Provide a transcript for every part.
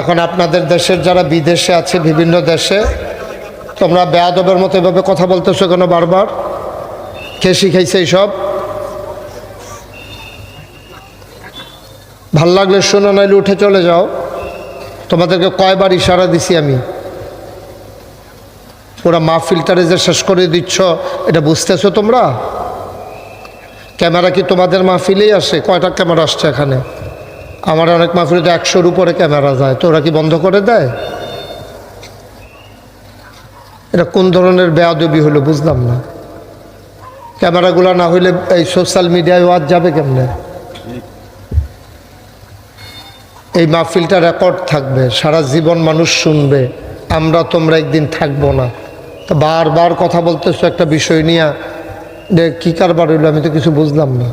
এখন আপনাদের দেশের যারা বিদেশে আছে, বিভিন্ন দেশে, তোমরা বেয়াদবের মতো এভাবে কথা বলতেছো কেন বারবার? কে শিখাইছে এইসব? ভালো লাগলে শোনো, নাইলে উঠে চলে যাও। তোমাদেরকে কয়বার ইশারা দিছি আমি। ওরা মা ফিল্টারে যে শেষ করে দিচ্ছ, এটা বুঝতেছো তোমরা? ক্যামেরা কি তোমাদের মাহফিলেই আসে? কয়টা ক্যামেরা আসছে এখানে? আমার অনেক মাহফিলে একশোর উপরে ক্যামেরা যায়। তো ওরা কি বন্ধ করে দেয়? এটা কোন ধরনের বেয়াদবি হলো বুঝলাম না। ক্যামেরাগুলো না হইলে এই সোশ্যাল মিডিয়ায় ওয়াজ যাবে কেমনে? এই মাহফিলটা রেকর্ড থাকবে, সারা জীবন মানুষ শুনবে, আমরা তোমরা একদিন থাকব না। তো বারবার কথা বলতেছো একটা বিষয় নিয়ে কী কারবার হইল আমি তো কিছু বুঝলাম না।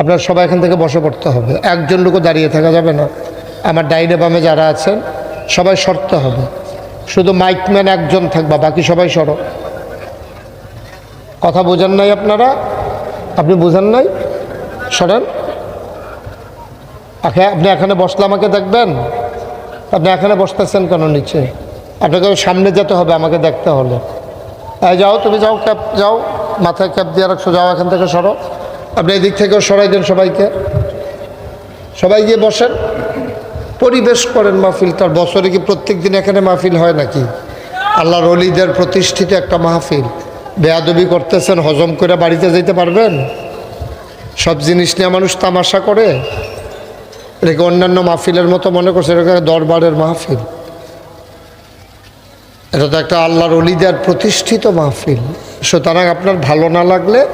আপনার সবাই এখান থেকে বসে পড়তে হবে। একজন লোকও দাঁড়িয়ে থাকা যাবে না। আমার ডাইনে বামে যারা আছেন, সবাই সরতে হবে। শুধু মাইকম্যান একজন থাকবা, বাকি সবাই সরো। কথা বোঝেন নাই আপনারা? আপনি বোঝেন নাই? সরেন। আপনি এখানে বসলে আমাকে দেখবেন? আপনি এখানে বসতেছেন কেন নিচে? আপনাকে সামনে যেতে হবে, আমাকে দেখতে হলে। যাও, তুমি যাও ক্যাব যাও। মাথায় ক্যাপ দিয়ে রাখছো, যাও এখান থেকে, সরো। আপনি এদিক থেকেও সরাই দেন সবাইকে। সবাই গিয়ে বসেন। পরিবেশ করেন মাহফিল। তার বছরে কি প্রত্যেক দিন এখানে মাহফিল হয় নাকি? আল্লাহর অলিদের প্রতিষ্ঠিত একটা মাহফিল। বেয়াদবি করতেছেন, হজম করে বাড়িতে যেতে পারবেন? সব জিনিস নিয়ে মানুষ তামাশা করে। এটাকে অন্যান্য মাহফিলের মতো মনে করছে, এটাকে দরবারের মাহফিল। এটা তো একটা আল্লাহর অলিদের প্রতিষ্ঠিত মাহফিল। সুতরাং আপনার ভালো না লাগলে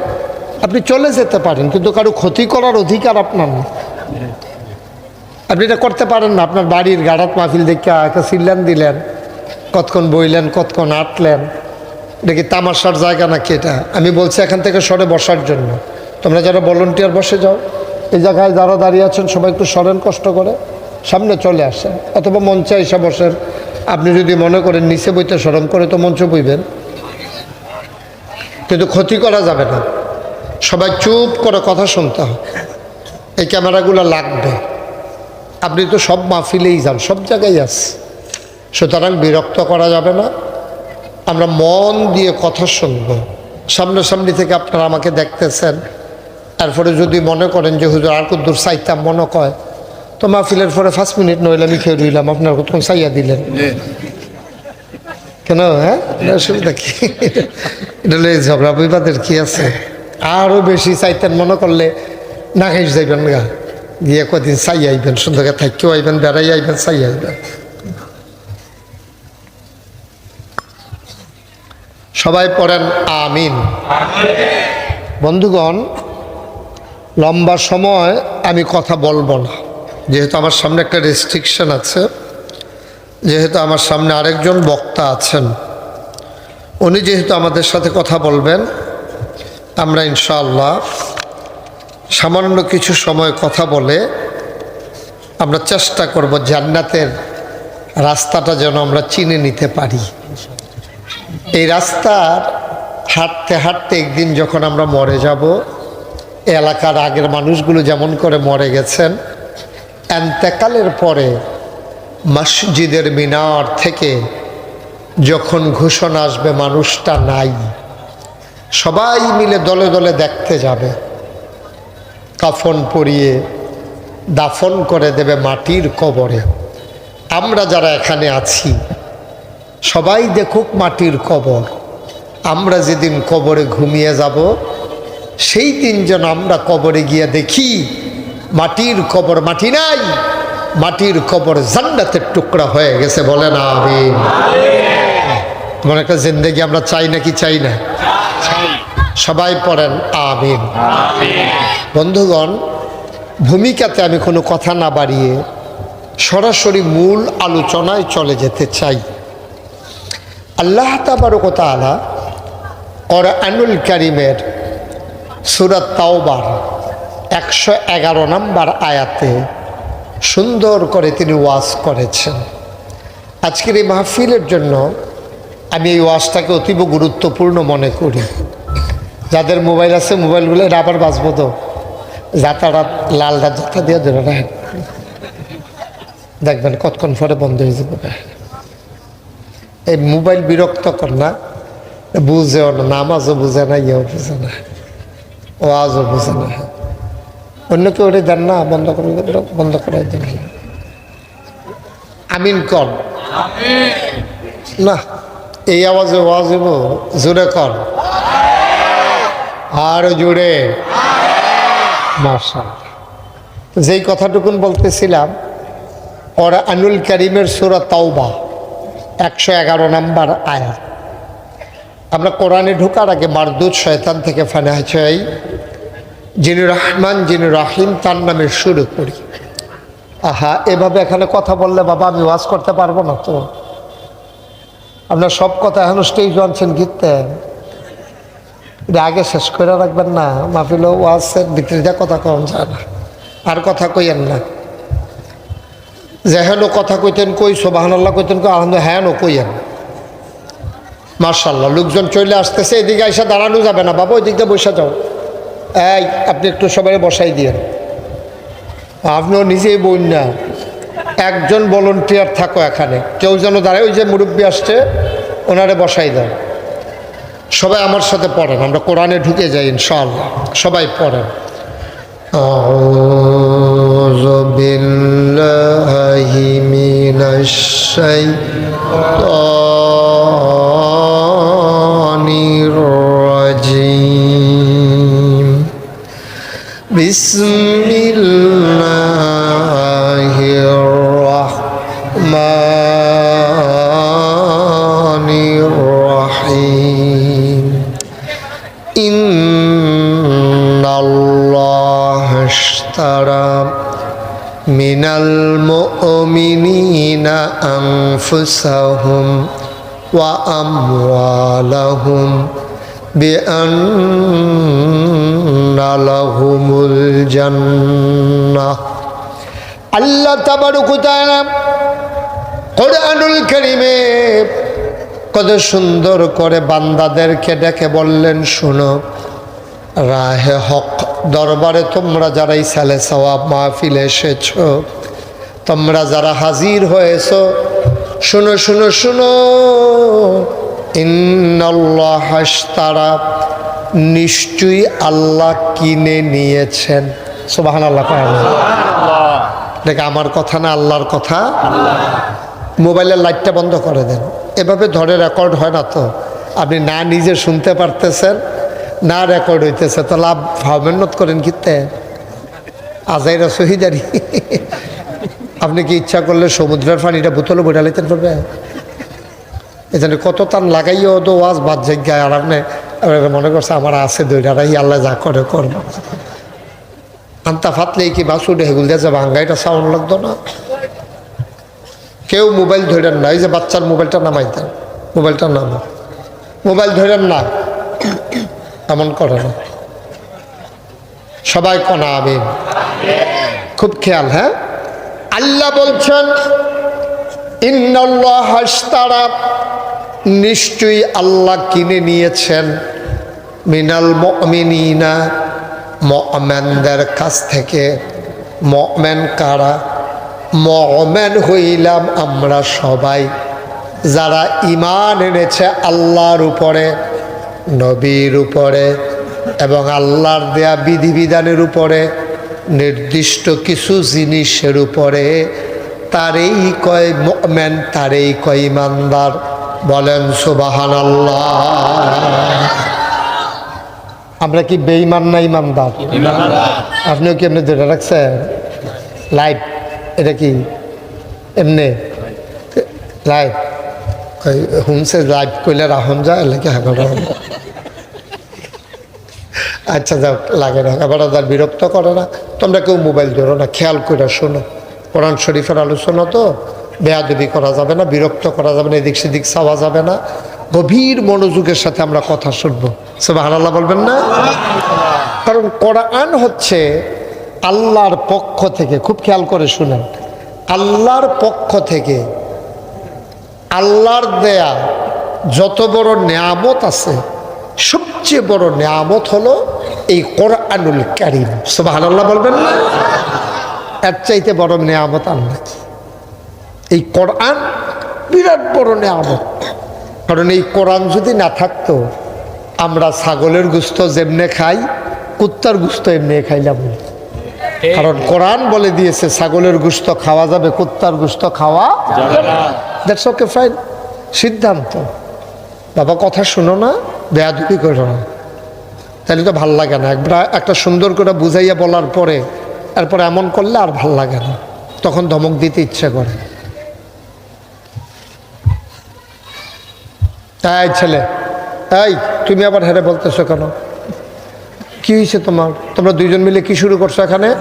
আপনি চলে যেতে পারেন, কিন্তু কারও ক্ষতি করার অধিকার আপনার না আপনি এটা করতে পারেন না, আপনার বাড়ির গাড়াত মাহফিল দেখে একটা সিল্লান দিলেন, কতক্ষণ বইলেন, কতক্ষণ আটলেন, এটা কি তামাশার জায়গা নাকি এটা? আমি বলছি এখান থেকে সরে বসার জন্য। তোমরা যারা ভলেন্টিয়ার বসে যাও, এই জায়গায় যারা দাঁড়িয়ে আছেন, সবাই একটু সরেন, কষ্ট করে সামনে চলে আসেন। অথবা মঞ্চে এসে বসেন। আপনি যদি মনে করেন নিচে বইতে সরম করে, তো মঞ্চ বইবেন। কিন্তু ক্ষতি করা যাবে না। সবাই চুপ করে কথা শুনতে হবে এই ক্যামেরাগুলো লাগবে। আপনি তো সব মাহফিলেই যান সব জায়গায় আছে। সুতরাং বিরক্ত করা যাবে না। আমরা মন দিয়ে কথা শুনব। সামনাসামনি থেকে আপনারা আমাকে দেখতেছেন। তারপরে যদি মনে করেন যে হুজুর আর কত দূর চাইতাম? মনে কয় তো মাহফিলের পরে পাঁচ মিনিট নইলে আমি খেয়ে রইলাম। আপনার কতক্ষণ চাইয়া দিলেন? কেন হ্যাঁ? অসুবিধা কি? এটা লই ঝগড়া বিবাদের কি আছে? আরও বেশি চাইতেন মনে করলে না খাইস যাইবেন গা। গিয়ে কদিন চাই আইবেন, সুন্দর থাকিও আইবেন, বেড়াই আইবেন, চাই আইবেন। সবাই পড়েন আমিন। বন্ধুগণ, লম্বা সময় আমি কথা বলব না। যেহেতু আমার সামনে একটা রেস্ট্রিকশন আছে, যেহেতু আমার সামনে আরেকজন বক্তা আছেন, উনি যেহেতু আমাদের সাথে কথা বলবেন আমরা ইনশাআল্লাহ সামান্য কিছু সময় কথা বলে আমরা চেষ্টা করব জান্নাতের রাস্তাটা যেন আমরা চিনে নিতে পারি। এই রাস্তার হাঁটতে হাঁটতে একদিন যখন আমরা মরে যাব এলাকার আগের মানুষগুলো যেমন করে মরে গেছেন, এন্তেকালের পরে মসজিদের মিনার থেকে যখন ঘোষণা আসবে, মানুষটা নাই। সবাই মিলে দলে দলে দেখতে যাবে। কাফন পরিয়ে দাফন করে দেবে মাটির কবরে। আমরা যারা এখানে আছি, সবাই দেখুক মাটির কবর। আমরা যেদিন কবরে ঘুমিয়ে যাব, সেই দিন যেন আমরা কবরে গিয়ে দেখি, মাটির কবর মাটি নাই, মাটির কবর জান্নাতের টুকরা হয়ে গেছে বলে না আমি তোমার একটা জিন্দেগি আমরা চাই নাকি চাই না? সবাই পড়েন আমিন। বন্ধুগণ, ভূমিকাতে আমি কোনো কথা না বাড়িয়ে সরাসরি মূল আলোচনায় চলে যেতে চাই। আল্লাহ তাবারকতালা ওর আনুল করিমের সুরাত তাওবার একশো এগারো নম্বর আয়াতে সুন্দর করে তিনি ওয়াজ করেছেন। আজকের এই মাহফিলের জন্য আমি এই ওয়াজটাকে অতীব গুরুত্বপূর্ণ মনে করি। যাদের মোবাইল আছে, মোবাইলগুলো এটা আবার বাঁচবো তো। যাতারাত লাল দাঁত যাতা দিয়ে ধরে রাখেন। দেখবেন কতক্ষণ পরে বন্ধ হয়ে যাবে। এই মোবাইল বিরক্ত কর না, বুঝেও না, নামাজও বুঝে না, ইয়েও বুঝে না, ওয়াজও বুঝে না। অন্য কেউ ওটা দেন না, বন্ধ করে বন্ধ করে দেন। আমিন কর। না। এই আওয়াজে ওয়াজ হইব জোরে কর। আর জোরে। মার্শাল যেই কথাটুকুন বলতেছিলাম ওরা আনুল করিমের সুরা তাওবা, একশো এগারো নাম্বার আয়াত। আমরা কোরআনে ঢোকার আগে মারদুদ শয়তান থেকে ফানা চাই। যিনি রহমান, যিনি রাহিম, তার নামে শুরু করি। আহা, এভাবে এখানে কথা বললে বাবা, আমি ওয়াজ করতে পারব না তো? আপনার সব কথা এখনও স্টেজ আনছেন গীততেন এটা আগে শেষ করে রাখবেন না। মাহফিল ওয়াজের ভিতরে যা কথা কম যায় না আর কথা কইয়েন না। যেহেন কথা কইতেন কই সোবাহান আল্লাহ কইতেন কই, আনন্দ হ্যাঁ নো কইয়েন। মার্শাল্লাহ লোকজন চলে আসতেছে, এদিকে এসে দাঁড়ানো যাবে না। বাবা ওই দিক দিয়ে বসে যাও। এই, আপনি একটু সবাই বসাই দিয়েন। আপনিও নিজেই বইন না। একজন ভলন্টিয়ার থাকো এখানে কেউ যেন দাঁড়ায় ওই যে মুরব্বী আসছে ওনারে বসাই দেন সবাই আমার সাথে পড়েন আমরা কোরআনে ঢুকে যাই ইনশাআল্লাহ সবাই পড়েন أعوذ بالله من الشيطان الرجيم بسم الله الرحمن তারা মিনাল মুমিনিনা আনফুসাহুম ওয়া আমওয়ালাহুম বিআন্না লাহুমুল জান্নাহ। আল্লাহ তাবারক তাআলা কত সুন্দর করে বান্দাদেরকে ডেকে বললেন, শুনো রাহে হক দরবারে তোমরা যারা এই সালে সওয়াব মাহফিলে এসেছ তোমরা যারা হাজির হয়েছ শুনো শুনো শুনো। ইন্নাল্লাহ হাসতারা নিশ্চয়ই আল্লাহ কিনে নিয়েছেন। সুবাহান আল্লাহ। দেখে আমার কথা না আল্লাহর কথা। মোবাইলের লাইটটা বন্ধ করে দেন। এভাবে ধরে রেকর্ড হয় না তো। আপনি না নিজে শুনতে পারতেছেন না রেকর্ড হইতেছে, তো লাভ ভাবেন্নত করেন কিতে? আজাইরা শহীদারি। আপনি কি ইচ্ছা করলে সমুদ্রের পানিটা বোতলে বইটা লাইতে পারবে এখানে কত তান লাগাইও তো ওয়াজ বাদ জায়গায় আর আপনি মনে করছে আমার আছে দইটারাই আল্লাহ যা করে করব। আন্তা ফাতলে কি বাসুডে হেগুল দিয়ে যে এটা সাউন্ড লাগতো না। কেউ মোবাইল ধরেন না, এই যে বাচ্চার মোবাইলটা নামাই দেন মোবাইলটা নামা মোবাইল ধরেন না। এমন করে না। সবাই কনা আমিন? খুব খেয়াল হ্যাঁ? আল্লাহ বলছেন, ইন্নাল্লাহ হাসতারা নিশ্চয়ই আল্লাহ কিনে নিয়েছেন মিনাল মমিনা মমেনদের কাছ থেকে। মমেন কারা? মমেন হইলাম আমরা সবাই। যারা ইমান এনেছে আল্লাহর উপরে নবীর উপরে এবং আল্লাহর দেয়া বিধিবিধানের উপরে নির্দিষ্ট কিছু জিনিসের উপরে তারেই কয় মেন তারেই কয় ইমানদার। বলেন সুবাহান আল্লাহ আমরা কি বেঈমান না ইমানদার? আপনিও কি এমনি ধরে রাখছেন? লাইভ এটা কি? এমনি? লাইভ হুমসে লাইভ করলে রাহন যায় হাগর আচ্ছা যাও, লাগে না আবার তার বিরক্ত করে না। তোমরা কেউ মোবাইল ধরো না, খেয়াল করে শোনো। কোরআন শরীফের আলোচনা তো, বেয়াদবি করা যাবে না, বিরক্ত করা যাবে না, এদিক সেদিক চাওয়া যাবে না। গভীর মনোযোগের সাথে আমরা কথা শুনব। সে আল্লাহ বলবেন না? কারণ কোরআন হচ্ছে আল্লাহর পক্ষ থেকে, খুব খেয়াল করে শুনেন, আল্লাহর পক্ষ থেকে আল্লাহর দেয়া যত বড় নিয়ামত আছে সবচেয়ে বড় নিয়ামত হলো এই কোরআনুল কারিম। সুবাহ আল্লাহ বলবেন না? এর চাইতে বড় নিয়ামত নাকি এই কোরআন বিরাট বড় নেয়ামত। কারণ এই কোরআন যদি না থাকতো আমরা ছাগলের গুস্ত যেমনে খাই কুত্তার গুস্ত এমনি খাইলাম। কারণ কোরআন বলে দিয়েছে ছাগলের গুস্ত খাওয়া যাবে কুত্তার গুস্ত খাওয়া দ্যাটস ওকে ফাইন সিদ্ধান্ত। বাবা, কথা শুনো না বেয়াদুপি করো না। তাহলে তো ভালো লাগে না। একবার একটা সুন্দর করে বুঝাইয়া বলার পরে, এরপর এমন করলে আর ভালো লাগে না। তখন ধমক দিতে ইচ্ছে করে। এই ছেলে, এই, তুমি আবার হেরে বলতেছো কেন? কি হয়েছে তোমার? তোমরা দুইজন মিলে কি শুরু করছ এখানে?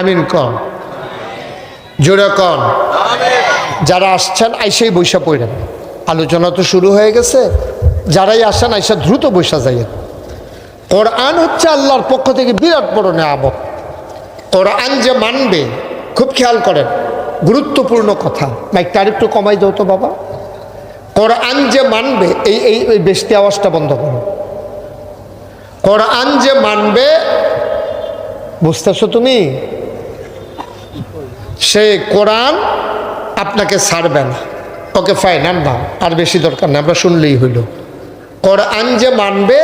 আমিন কন জোরে কন যারা আসছেন, আইসেই বৈশা পড়েন আলোচনা তো শুরু হয়ে গেছে। যারাই আসেন, আইসা দ্রুত বৈশা যাইয়েন। কোরআন হচ্ছে আল্লাহর পক্ষ থেকে বিরাট বড় নেয়ামত। কোরআন যে মানবে, খুব খেয়াল করেন, গুরুত্বপূর্ণ কথা। মাইকটা আরেকটু কমাই দাও তো বাবা। কোরআন যে মানবে, এই এই ওই বেশি আওয়াজটা বন্ধ করো। কোরআন যে মানবে, বুঝতেছো তুমি? সে কোরআন আপনাকে ছাড়বে না। ওকে ফাইন আর না আর বেশি দরকার না আমরা শুনলেই হইল। কোরআন যে মানবে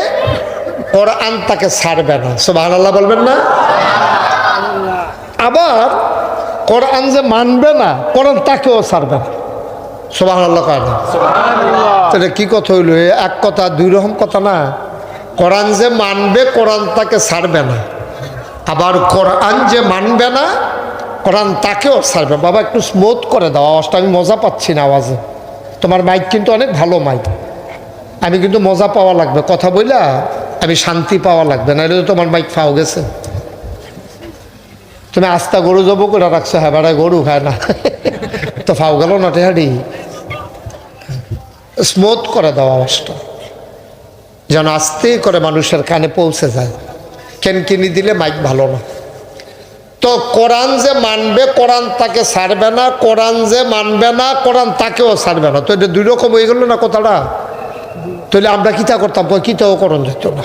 কোরআন তাকে ছাড়বে না। সোভান আল্লাহ বলবেন না? আবার কোরআন যে মানবে না কোরআন তাকেও ছাড়বে না। সোভান আল্লাহ না? তাহলে কি কথা হইল? এক কথা দুই রকম কথা না। কোরআন যে মানবে কোরআন তাকে ছাড়বে না। আবার কোরআন যে মানবে না কোরআন তাকেও ছাড়বে। বাবা, একটু স্মুথ করে দাও, আওয়াজটা আমি মজা পাচ্ছি না আওয়াজে। তোমার মাইক কিন্তু অনেক ভালো মাইক আমি কিন্তু মজা পাওয়া লাগবে। কথা বইলা, আমি শান্তি পাওয়া লাগবে। নাহলে তো তোমার মাইক ফাও গেছে। তুমি আস্তা গরু যাব করে রাখছো হ্যাঁ বেড়ায় গরু খায় না। তো ফাও গেল না টেহারি? স্মুথ করে দাও আওয়াজটা। যেন আস্তে করে মানুষের কানে পৌঁছে যায়। কেন কিনি দিলে মাইক ভালো না। তো কোরআন যে মানবে, কোরআন তাকে ছাড়বে না, কোরআন যে মানবে না, কোরআন তাকেও ছাড়বে না। তো এটা দুই রকম হয়ে গেল না কথাটা? তাহলে আমরা কিতা করতাম? কিতাও করণ যেত না।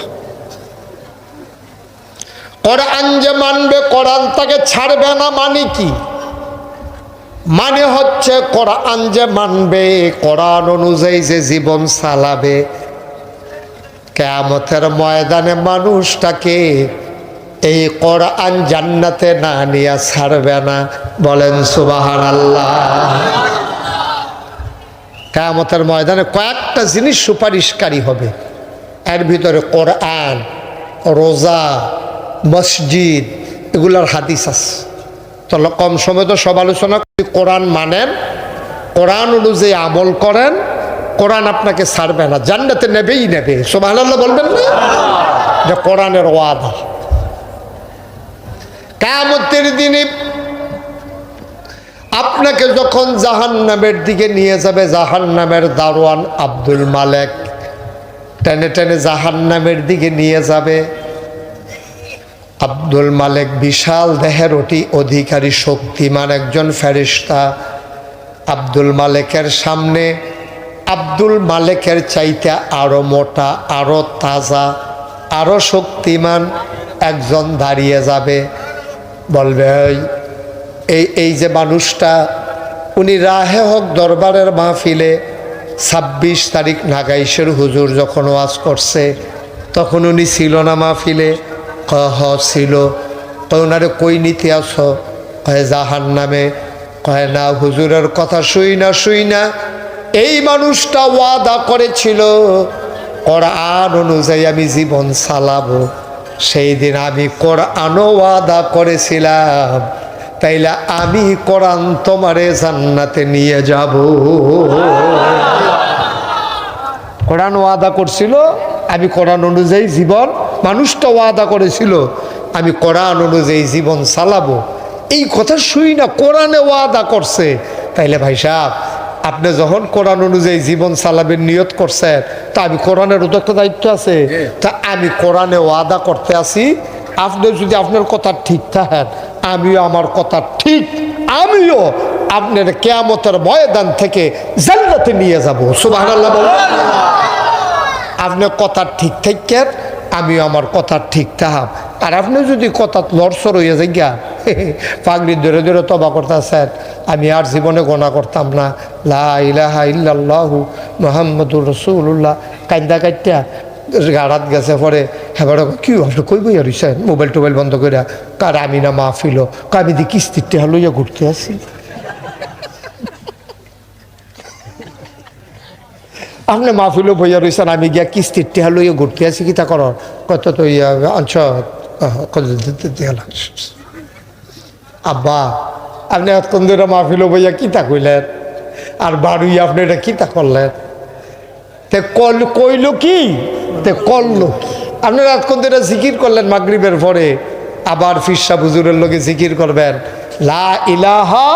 কোরআন যে মানবে, কোরআন তাকে ছাড়বে না মানে কি? মানে হচ্ছে কোরআন যে মানবে, কোরআন অনুযায়ী যে জীবন চালাবে। কেয়ামতের ময়দানে মানুষটাকে এই কোরআন জান্নাতে না নিয়ে ছাড়বে না। বলেন সুবাহান আল্লাহ কেয়ামতের ময়দানে কয়েকটা জিনিস সুপারিশকারী হবে। এর ভিতরে কোরআন, রোজা, মসজিদ, এগুলার হাদিস আছে। তো কম সময় তো সব আলোচনা করি, কোরআন মানেন, কোরআন অনুযায়ী আমল করেন, কোরআন আপনাকে ছাড়বে না। জান্নাতে নেবেই নেবে। সোভান আল্লাহ বলবেন না? যে কোরআনের ওয়াদা। কামতের দিনে আপনাকে যখন জাহান নামের দিকে নিয়ে যাবে জাহান নামের দারোয়ান আব্দুল মালেক টেনে টেনে জাহান নামের দিকে নিয়ে যাবে। আব্দুল মালেক বিশাল দেহের অতি অধিকারী, শক্তিমান একজন ফেরিস্তা আব্দুল মালেকের সামনে, আব্দুল মালেকের চাইতে আরও মোটা, আরও তাজা, আরও শক্তিমান একজন দাঁড়িয়ে যাবে। বলবে "এই, এই যে মানুষটা উনি রাহে হক দরবারের মাহফিলে ছাব্বিশ তারিখ নাগাইশের হুজুর যখন ওয়াজ করছে তখন উনি ছিল না মাহফিলে। কহ ছিল। কয় ওনারে কই নিতে আসো? কয় জাহান নামে। কয় না হুজুরের কথা শুই না শুই না। এই মানুষটা ওয়াদা করেছিল। কোরআন অনুযায়ী আমি জীবন চালাবো। সেই দিন আমি কোরআনও ওয়াদা করেছিলাম। তাইলে আমি কোরআন তোমারে জান্নাতে নিয়ে যাব। কোরআন ওয়াদা করছিল, আমি কোরআন অনুযায়ী জীবন, মানুষটা ওয়াদা করেছিল, আমি কোরআন অনুযায়ী জীবন চালাবো। এই কথা শুই না, কোরআনে ওয়াদা করছে। তাইলে ভাই সাহেব আপনি যখন কোরআন অনুযায়ী জীবন চালাবেন নিয়ত করছেন তা আমি কোরআনের তো একটা দায়িত্ব আছে। তা আমি কোরআনে ওয়াদা করতে আসি আপনি যদি আপনার কথা ঠিক থাকেন আমিও আমার কথা ঠিক আমিও আপনার কেয়ামতের ময়দান থেকে জান্নাতে নিয়ে যাব। বলুন। আপনার কথা ঠিক থাকেন আমিও আমার কথা ঠিক থাহাম আর আপনি যদি কথা লড়সর হইয়া যাই গা পাগড়ি ধরে ধরে তবা করতেছেন। আমি আর জীবনে গোনা করতাম না। লা ইলাহা ইল্লাল্লাহু মোহাম্মদুর রসুল্লাহ কান্দা কাইটা গাড়াত গেছে পরে। হেবার কি আপনি কই বইয়া রইছেন মোবাইল টোবাইল বন্ধ করে কার আমি না মাহফিল আমি দি কিস্তির টেহা লইয়া ঘুরতে আসি। আপনি মাহফিলও বইয়া রয়েছেন আমি গিয়া কিস্তির টেহা লইয়া ঘুরতে আসি কিতা কর কত তো ইয়া লাগছে। আব্বা, আপনি এতক্ষণ ধরে মাহফিলও বইয়া কিতা কইলেন? আর বাড়ুই আপনি এটা কি তা করলেন? তে কল, কইল কি? তে করল কি? আপনি রাতক্ষণ ধরে জিকির করলেন মাগরিবের পরে, আবার ফিরসা বুজুরের লোকে জিকির করবেন। লা ইলাহা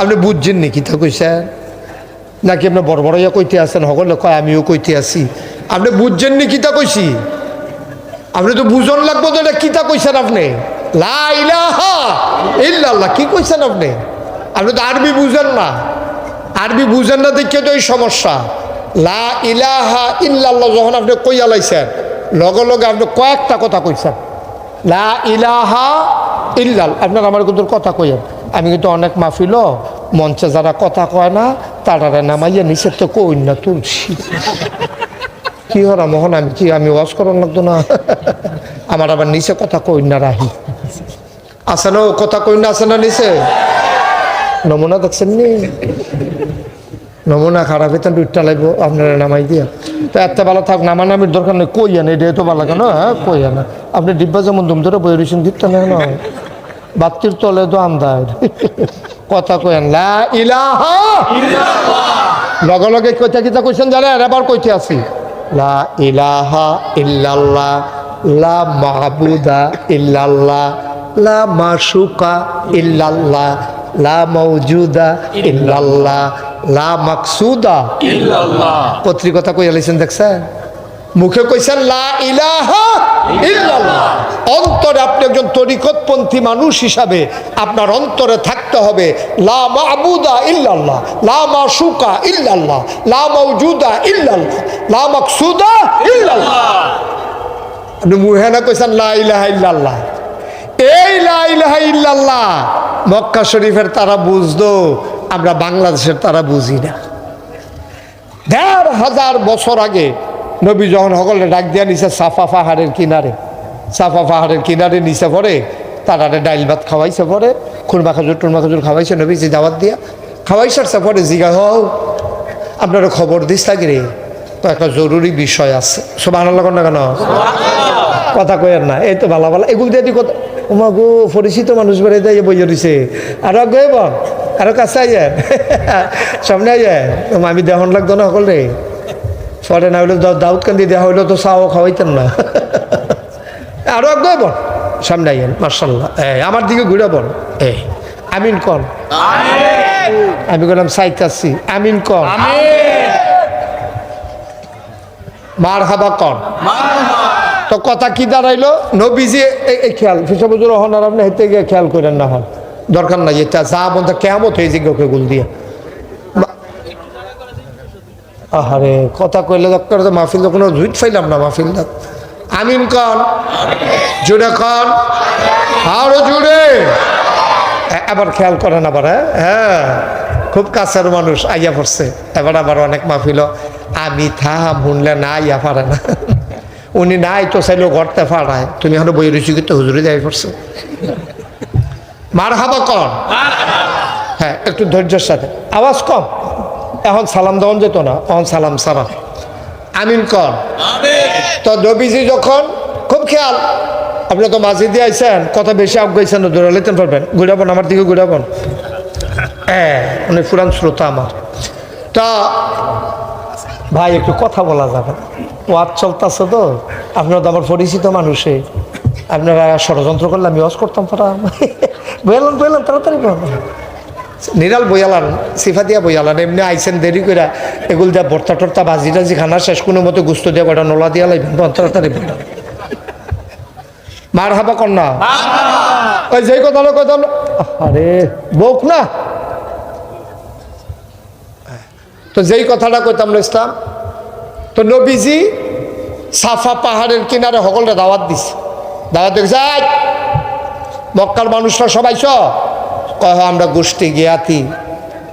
আপনি বুঝছেন নি কিতা কইছেন? নাকি আপনি বড় বড় ইয়া কইতে আছেন? সকলে কয়, আমিও কইতে আছি। আপনি বুঝছেন নি কিতা কইছি? আপনি তো বুঝন লাগবো তো এটা কিতা কইছেন আপনি? ইল্লাল্লাহ, কি কইছেন আপনি? আপনি তো আরবি বুঝেন না। আরবি বুঝেন না দেখে তো এই সমস্যা। লা ইলাহা ইল্লাল্লাহ, যখন আপনি কইয়া লাইছেন, লগে লগে আপনি কয়েকটা কথা কইছেন। লা ইলাহা ইল্লাল আপনার আমার কিন্তু কথা কইয়েন। আমি কিন্তু অনেক মাহফিল মঞ্চে যারা কথা কয় না তারা নামাইয়া নিচের তো কই না তুলসী। কি হরা মোহন, আমি কি, আমি ওয়াশ করার লাগতো না? আমার আবার নিচে কথা কই না রাহি। আছে না কথা কই না আছে না নিচে? নমুনা দেখছেন নি? নমুনা খারাপ হইতেন দুইটা লাগবো, আপনারা নামাই দিয়া। তো এত ভালো থাক নামা নামির দরকার নেই, কই আনে, এটা তো ভালো কেন হ্যাঁ কই আনে। আপনি ডিব্বা যেমন দুম ধরে বই রয়েছেন দিকটা নেই না। বাত্তির তলে তো আন্দায় কথা কইন, লা ইলাহা লগে লগে কইতে কিতা কইছেন জানেন এবার কইতে আছি লা ইলাহা লা লা মাশুকা লা মৌজুদা লা মাকসুদা পত্রিকতা কই আলাইছেন দেখছেন? মুখে কইছেন অন্তরে আপনি একজন তরিকতপন্থী মানুষ হিসাবে আপনার অন্তরে থাকতে হবে। লা মাহবুদা ইল্লাল্লাহ। লা মাশুকা ইল্লাল্লাহ। লা মৌজুদা ইল্লাল্লাহ। লা মাকসুদা ইল্লাল্লাহ। আপনি মুহে না কইছেন, লা ইলাহা ইল্লাল্লাহ। এই লা ইলাহা ইল্লাল্লাহ। মক্কা শরীফের তারা বুঝতো, আমরা বাংলাদেশের তারা বুঝি না। দেড় হাজার বছর আগে নবী যখন সকলে ডাক দিয়া নিছে সাফা পাহাড়ের কিনারে সাফা পাহাড়ের কিনারে নিচে পরে তারা ডাইল ভাত খাওয়াইছে পরে খুরমা খাজুর টুরমা খাজুর খাওয়াইছে নবী যে দাওয়াত দিয়া খাওয়াই সারছে পরে জিগা হও আপনারা খবর দিস রে? তো একটা জরুরি বিষয় আছে। সব আনার লাগান না কেন? কথা কয়ের না এই তো ভালো ভালো এগুলো দিয়ে কথা ওমা গো পরিচিত মানুষ বেড়ে দিয়ে বই রয়েছে আরও গে বল আরও কাছে আইয়েন সামনে আইয়েন আমি দেহন লাগতো না সকল রে না হইলে দাউদ কান্দি দেওয়া হইলে তো চাও খাওয়াইতেন না। আরও আগে বল। সামনে আইয়েন মার্শাল্লাহ এই আমার দিকে ঘুরে বল। এই আমিন কন। আমি বললাম সাইকাসি আমিন কন। মার হাবা কন। তো কথা কি দাঁড়াইলো? নবীজি এই- এই খেয়াল ফিসাবুজুর রহমান আর আপনি হেঁটে গিয়ে খেয়াল করেন না হন। দরকার নাই এটা যা বলতে কেমত হয়ে জিজ্ঞাকে গুল দিয়ে। আহারে কথা কইলে দরকার তো মাহফিল তো কোনো জুইট ফাইলাম না মাহফিল আমিন কন জুড়ে কন আরও জুড়ে। এবার খেয়াল করেন আবার হ্যাঁ? হ্যাঁ খুব কাছের মানুষ আইয়া পড়ছে। এবার আবার অনেক মাহফিল আমি থাহা মুনলে না আইয়া পারে না। উনি নাই তো চাইলেও ঘরতে পারায় তুমি এখন বই রুচি করতে হুজুরে যাই পড়ছে। মার হাবা কন হ্যাঁ একটু ধৈর্যের সাথে। আওয়াজ কম। এখন সালাম দেওয়ান যেত না এখন সালাম সারা আমিন কর তো নবীজি যখন খুব খেয়াল আপনি তো মাঝে দিয়ে আইসেন কথা বেশি আগ গেছেন দৌড়া লেতেন পারবেন। ঘুরাবন আমার দিকে ঘুরাবন হ্যাঁ উনি পুরান শ্রোতা আমার। তা ভাই একটু কথা বলা যাবে ওয়াজ চলতেছে তো আপনারা তো আমার পরিচিত মানুষে। আপনারা ষড়যন্ত্র করলে আমি ওয়াজ করতাম তারা। বললাম বললাম তাড়াতাড়ি বললাম নিরাল বইয়ালান সিফা দিয়া বইয়ালান এমনি আইসেন দেরি করে এগুলো দিয়া ভর্তা টর্তা ভাজি টাজি খানা শেষ কোনো মতো গুস্ত দিয়া কটা নলা দিয়া লাইবেন তাড়াতাড়ি মার হাবা কন্যা। ওই যেই কথা হলো কথা আরে বউক না? তো যেই কথাটা কইতাম ইসলাম তো নবীজি সাফা পাহাড়ের কিনারে সকলটা দাওয়াত দিছে। দাওয়াত দেখছে "আয়, মক্কার মানুষরা সবাই চ। কয় "হ, আমরা গোষ্ঠী জ্ঞাতি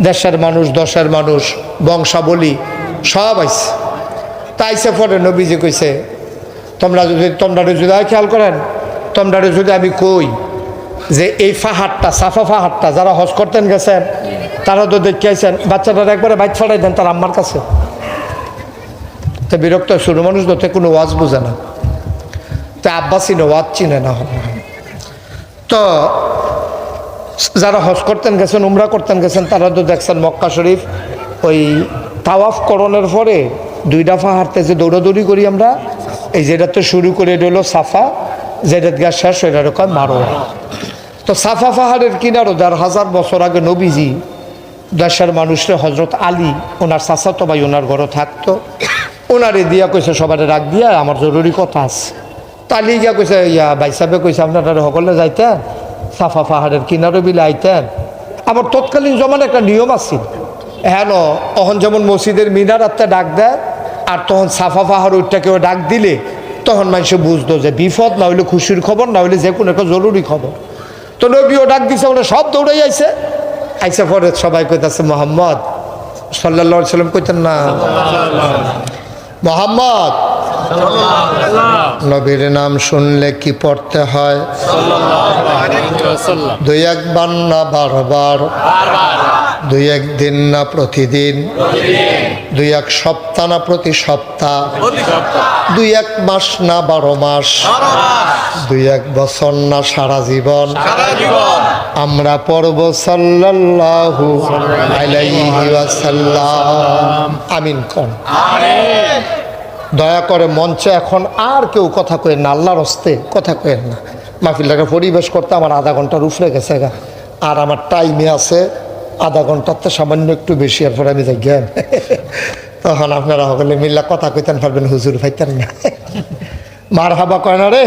দেশের মানুষ দশের মানুষ বংশাবলী সব আইছে। তাইছে পরে নবীজি কইছে তোমরা যদি তোমরা যদি খেয়াল করেন তোমরা যদি আমি কই যে এই পাহাড়টা সাফা পাহাড়টা যারা হজ করতেন গেছেন তারা তো দেখিয়েছেন বাচ্চাটার একবারে বাইক ফাটাই দেন তার আম্মার কাছে। তো বিরক্ত শুরু মানুষ তো কোনো ওয়াজ বোঝে না। তো আব্বা চিনে ওয়াজ চিনে না। তো যারা হজ করতেন গেছেন, উমরা করতেন গেছেন, তারা তো দেখছেন মক্কা শরীফ ওই তাওয়াফ করণের পরে দুই দুইটা পাহাড়তে যে দৌড়াদৌড়ি করি আমরা, এই যেটাতে শুরু করে এটা হলো সাফা যেটা গ্যাস শেষ ওইটা কয় মারোয়া তো সাফা পাহাড়ের কিনারও দেড় হাজার বছর আগে নবীজি দেশের মানুষরা হজরত আলী, ওনার চাচাতো ভাই, ওনার ঘরে থাকতো, ওনারে দিয়া কইছে, সবার রাগ দিয়া, আমার জরুরি কথা আছে। তালি গিয়া কইছে, ইয়া ভাই সাহেবে কইছে, আপনারা সকলে যাইতেন? সাফা পাহাড়ের কিনারে বিলে আইতেন। আবার তৎকালীন জমান একটা নিয়ম আছিল। হ্যাঁ তখন যেমন মসজিদের মিনার আত্মা ডাক দেয়, আর তখন সাফা পাহাড় ওইটা কেউ ডাক দিলে তখন মানুষ বুঝতো যে বিপদ না হইলে খুশির খবর, না হইলে যে কোনো একটা জরুরি খবর। তো নবীও ডাক দিছে ওরা সব দৌড়াই আইছে। আইসে পরে সবাই কইতাছে, মোহাম্মদ সাল্লাহ সাল্লাম কইতেন না। মোহাম্মদ নবীর নাম শুনলে কি পড়তে হয়? দুই একবার না বারবার? দুই একদিন না প্রতিদিন? দুই এক সপ্তাহ না প্রতি সপ্তাহ? দুই এক মাস না বারো মাস? দুই এক বছর না সারা জীবন? আমরা পড়ব সাল্লাল্লাহু আলাইহি ওয়াসাল্লাম। আমিন কোন। দয়া করে মঞ্চে এখন আর কেউ কথা কয়ে না, আল্লাহর হস্তে কথা কয়ে না। মাহফিলটাকে পরিবেশ করতে আমার আধা ঘণ্টার উফরে গেছে গা। আর আমার টাইমে আছে আধা ঘণ্টার তো সামান্য একটু বেশি আর পরে আমি যাই জ্ঞান তখন আপনারা সকলে মিল্লা কথা কইতেন, পারবেন হুজুর ভাইতেন না। মার হাবা কয় না রে?